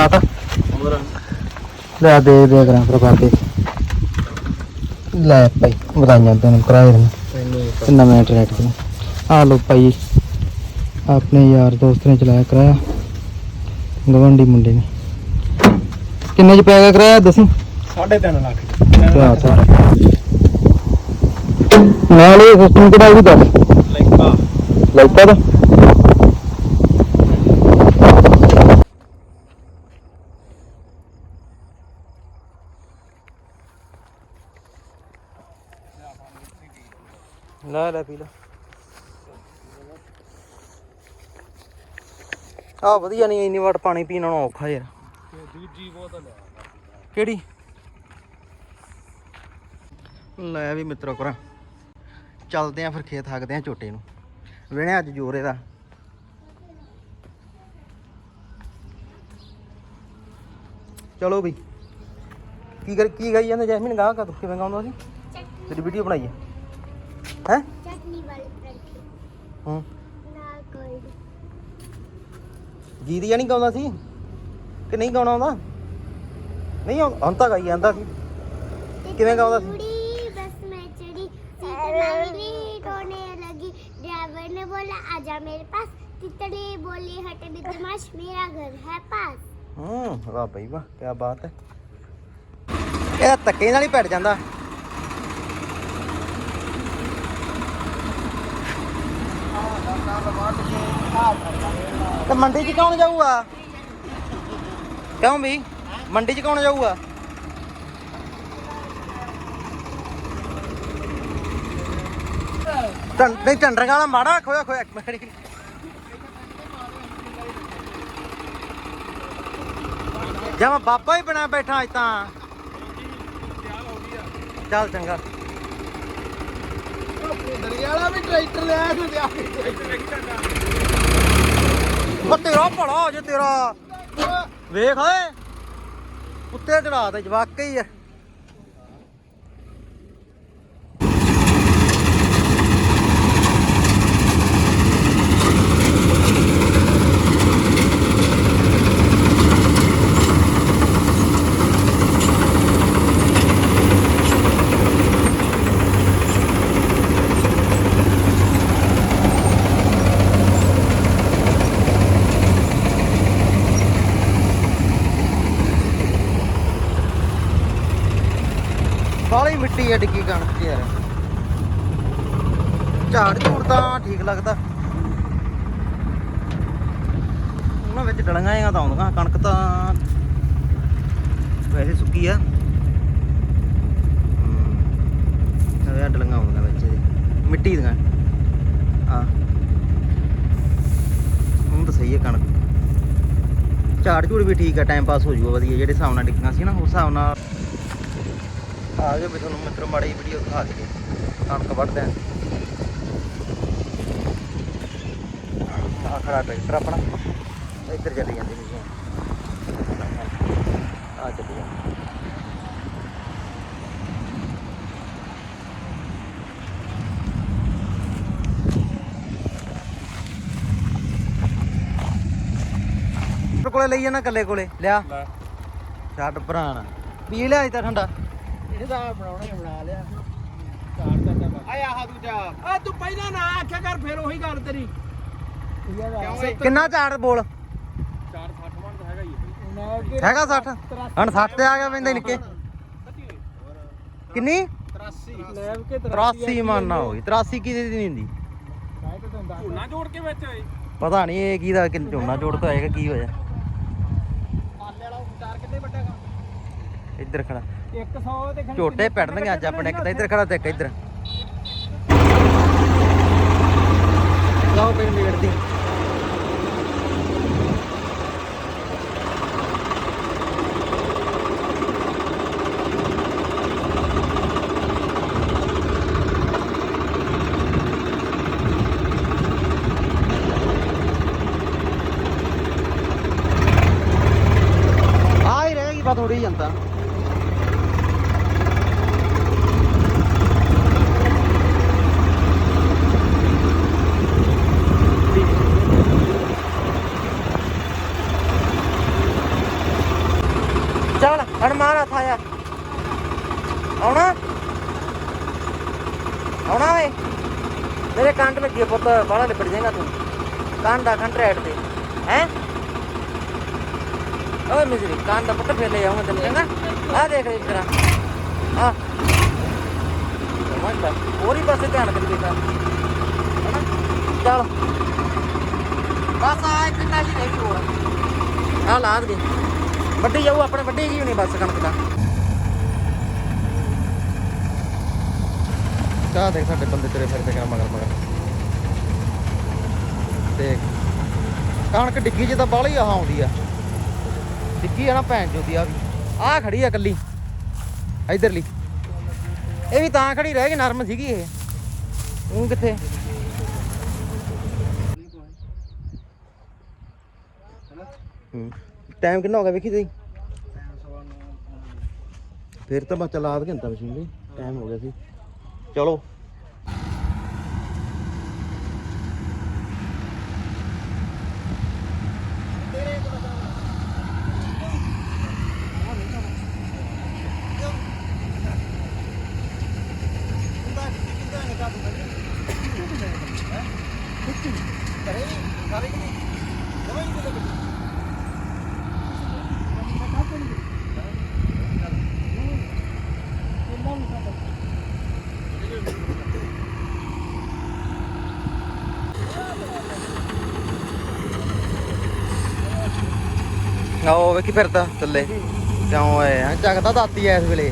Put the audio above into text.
ਲਾਤਾ। ਲੈ ਦੇ ਦੇ ਕਰਾਂ ਫਿਰ ਬਾਬੇ। ਲੈ ਭਾਈ ਵਧਾਈਆਂ ਤੈਨੂੰ ਕਿਰਾਏ ਦੀਆਂ ਤੇ ਨਵੇਂ ਇੰਟਰਨੈਟ ਦੀਆਂ ਆ ਲੋ ਭਾਈ ਆਪਣੇ ਯਾਰ ਦੋਸਤ ਨੇ ਚਲਾਇਆ ਕਰਾਇਆ। ਗਵੰਡੀ ਮੁੰਡੇ ਨੇ। ਕਿੰਨੇ ਚ ਪੈ ਗਿਆ ਕਰਾਇਆ ਦੱਸੀ? 3.5 ਲੱਖ ਕਿਆ ਸਾਰਾ ਨਾਲ ਸਿਸਟਮ ਕਿਹੜਾ ਵੀ ਦੱਸ? ਲੈਕਾ। ਲਾਈਟਾਂ ਦਾ? ਲੈ ਲੈ ਪੀ ਲੈ। ਆ ਵਧੀਆ ਨਹੀਂ ਇੰਨੀ ਵਾਟ ਪਾਣੀ ਪੀਣ ਨੂੰ ਔਖਾ ਯਾਰ। ਦੂਜੀ ਬੋਤਲ ਕਿਹੜੀ? ਲੈ ਵੀ ਮਿੱਤਰੋ ਕਰਾਂ। ਚੱਲਦੇ ਆ ਫਿਰ ਖੇਤ, ਹੱਕਦੇ ਆ ਝੋਟੇ ਨੂੰ। ਵੇਣੇ ਅੱਜ ਜੋਰੇ ਦਾ ਚਲੋ ਵੀ। ਕੀ ਕਰ, ਕੀ ਗਈ ਜਾਂਦੇ ਜੈਸਮੀਨ? ਗਾਹ ਕਾ ਕਿਵੇਂ ਗਾਉਂਦਾ ਸੀ? ਤੇਰੀ ਵੀਡੀਓ ਬਣਾਈ ਗੀਤ ਜਾਂ ਗਾਉਂਦਾ ਸੀ? ਕਿ ਨਹੀਂ ਗਾਉਣਾ ਆਉਂਦਾ? ਨਹੀਂ ਆਉਂਦਾ ਹੁਣ ਗਾਈ ਜਾਂਦਾ ਸੀ। ਕਿਵੇਂ ਗਾਉਂਦਾ ਸੀ? ਬਸ ਮੈਂ ਚੜੀ। ਸੀਤਾ ਮੇਰੀ ਰੋਣੇ ਲੱਗੀ। ਡਰਾਈਵਰ ਨੇ ਬੋਲਾ ਆ ਜਾ ਮੇਰੇ ਪਾਸ। ਤਿੱਤੜੀ ਬੋਲੀ ਹਟ ਬਿਤਮਾਸ਼ ਮੇਰਾ ਘਰ ਹੈ ਪਾਸ। ਹੂੰ ਵਾਹ ਭਾਈ ਵਾਹ ਕੀ ਬਾਤ ਹੈ। ਇਹ ਧੱਕੇ ਨਾਲ ਹੀ ਪੜ ਜਾਂਦਾ। ਤੇ ਮੰਡੀ 'ਚ ਕੌਣ ਜਾਊਗਾ? ਕਿਉਂ ਵੀ? ਮੰਡੀ 'ਚ ਕੌਣ ਜਾਊਗਾ? ਟੰ ਨਹੀਂ ਟੰਡਰਾਂ ਵਾਲਾ ਮਾੜਾ ਖੋਇਆ ਖੋਇਆ ਇੱਕ ਮਿੰਟ ਜਮਾ ਬਾਬਾ ਹੀ ਬਣਾ ਬੈਠਾ ਅੱਜ ਤਾਂ। ਚੱਲ ਚੰਗਾ। ਵੀ ਟਰੈਕਟਰ ਉਹ ਤੇਰਾ ਭਲਾ ਜੇ ਤੇਰਾ। ਵੇਖ ਓਏ। ਉੱਤੇ ਚੜਾ ਤੇ ਜਵਾਕ ਹੀ ਆ। ਬਾਲੀ ਮਿੱਟੀ ਡਿੱਗੀ ਕਣਕ ਯਾਰ। ਝਾੜ ਝੂੜ ਤਾਂ ਠੀਕ ਲੱਗਦਾ। ਉਹਨਾਂ ਵਿੱਚ ਡਲੀਆਂ ਜਿਹੀਆਂ ਤਾਂ ਆਉਂਦੀਆਂ, ਕਣਕ ਤਾਂ ਵੈਸੇ ਸੁੱਕੀ ਆ। ਇਹ ਡਲੀਆਂ ਆਉਂਦੀਆਂ ਵਿੱਚ ਮਿੱਟੀ ਦੀਆਂ। ਆ ਹੁਣ ਤਾਂ ਸਹੀ ਹੈ ਕਣਕ। ਝਾੜ ਝੂੜ ਵੀ ਠੀਕ ਆ ਟਾਈਮ ਪਾਸ ਹੋ ਜਾਊਗਾ ਵਧੀਆ। ਜਿਹੜੇ ਹਿਸਾਬ ਨਾਲ ਡਿੱਗੀਆਂ ਸੀ ਨਾ, ਉਸ ਹਿਸਾਬ ਨਾਲ ਆ ਜਾਓ ਵੀ ਤੁਹਾਨੂੰ ਮਿੱਤਰ ਮਾੜੀ ਵੀਡੀਓ ਦਿਖਾ ਦਈਏ। ਕਣਕ ਵੱਢਦੇ ਆਂ। ਆ ਖੜਾ ਟਰੈਕਟਰ ਆਪਣਾ। ਇੱਧਰ ਚੱਲੀ ਜਾਂਦੀ ਮਸ਼ੀਨ ਆ। ਚੱਲੀ ਜਾਂਦੀ। ਕੋਲੇ ਲਈ ਜਾਣਾ ਕੱਲੇ ਕੋਲੇ। ਲਿਆ। ਛੱਡ ਭਰਾਣਾ ਪੀ ਲਿਆ ਅੱਜ ਤਾਂ ਠੰਡਾ। ਇਹਦਾ ਬਣਾਉਣਾ ਹੀ ਬਣਾ ਲਿਆ। ਚਾਰ ਤਾਂ ਆਇਆ ਆਹ ਦੂਜਾ। ਆ ਤੂੰ ਪਹਿਲਾਂ ਨਾ ਆਖਿਆ ਕਰ ਫਿਰ ਉਹੀ ਗੱਲ ਤੇਰੀ। ਕਿਉਂ ਓਏ ਕਿੰਨਾ ਝਾੜ ਬੋਲ? 4 60 ਮਣ ਤਾਂ ਹੈਗਾ ਹੀ ਹੈਗਾ 60 ਹੁਣ 60 ਤੇ ਆ ਗਿਆ ਪੈਂਦੇ ਨਿੱਕੇ। ਕਿੰਨੀ? 83 ਲੈਵ ਕੇ 83 ਮਨ ਨਾ ਹੋਈ 83 ਕੀ ਦੀ ਨਹੀਂ ਹੁੰਦੀ? ਝੂਨਾ ਜੋੜ ਕੇ ਵਿੱਚ ਆਏ। ਪਤਾ ਨਹੀਂ ਇਹ ਕੀ ਦਾ ਕਿ ਝੋਨਾ ਜੋੜ ਕੇ ਆਏਗਾ ਕੀ ਹੋਇਆ? ਆਲੇ ਵਾਲਾ ਚਾਰ ਕਿੰਨੇ ਵੱਡਾ ਕੰਮ? ਇੱਧਰ ਖੜਾ। 100 ਤੇ ਝੋਟੇ ਪੈੜਨਗੇ ਅੱਜ ਆਪਣੇ ਇੱਕ ਤਾਂ ਇੱਧਰ ਖੜਾ ਤੇ ਇੱਕ ਇੱਧਰ। ਲਾਓ ਰਹੇਗੀ ਬਾ ਥੋੜੀ ਜਨਤਾ ਬਾਹਲਾ ਲਿਪੜ ਜਾਏਗਾ ਤੂੰ। ਕਾਨ ਦਾ ਕੰਟਰੈਕਟ ਤੇ। ਹੈ? ਓਏ ਮਿਜਰੀ ਕਾਨ ਦਾ ਪੁੱਟ ਫੇਰ ਆਉਂਗਾ ਤੈਨੂੰ, ਚੰਗਾ? ਆ ਦੇਖ ਇਸ ਤਰ੍ਹਾਂ। ਆ ਮੰਨ ਹੋਰੀ ਪਾਸੇ ਧਿਆਨ ਕਰੀ ਬੇਟਾ ਹੈਨਾ? ਚੱਲ। ਬਸ ਆ ਇੱਕ ਨਾਲ ਰਹਿ ਗਈ ਹੋਰ। ਆ ਲਾਦ ਗਏ ਵੱਡੀ ਜਾਊ, ਆਪਣੇ ਵੱਡੀ ਜੀ ਨਹੀਂ ਬਸ ਕਣਕ ਦਾ। ਕਾ ਦੇਖ ਸਾਡੇ ਬੰਦੇ ਤੇਰੇ ਫਿਰਦੇ ਕਰ ਮਗਰ ਮਗਰ। ਦੇਖ ਕਣਕ ਡਿੱਗੀ ਜੇ ਤਾਂ ਬਾਹਲੀ ਆਹ ਆਉਂਦੀ ਆ। ਡਿੱਗੀ ਆ ਨਾ ਭੈਣ ਚੋਦੀ ਆ ਵੀ। ਆ ਖੜੀ ਆ ਕੱਲੀ ਇਧਰਲੀ ਇਹ ਵੀ ਤਾਂ ਖੜੀ ਰਹਿ ਗਈ, ਨਰਮ ਸੀਗੀ ਇਹ। ਉਹ ਕਿੱਥੇ? ਟਾਈਮ ਕਿੰਨਾ ਹੋ ਗਿਆ ਵੇਖੀ ਤੁਸੀਂ? ਫਿਰ ਤਾਂ ਬਸ ਚਲਾ ਘੰਟਾ ਮਸ਼ੀਨ ਦੀ ਟਾਈਮ ਹੋ ਗਿਆ ਸੀ। ਚਲੋ। ਆਓ ਵੇਖੀ ਫਿਰਦਾ ਥੱਲੇ। ਕਿਉਂ ਆਏ ਆ। ਚੱਕਦਾ ਦਾਤੀ ਐ ਇਸ ਵੇਲੇ।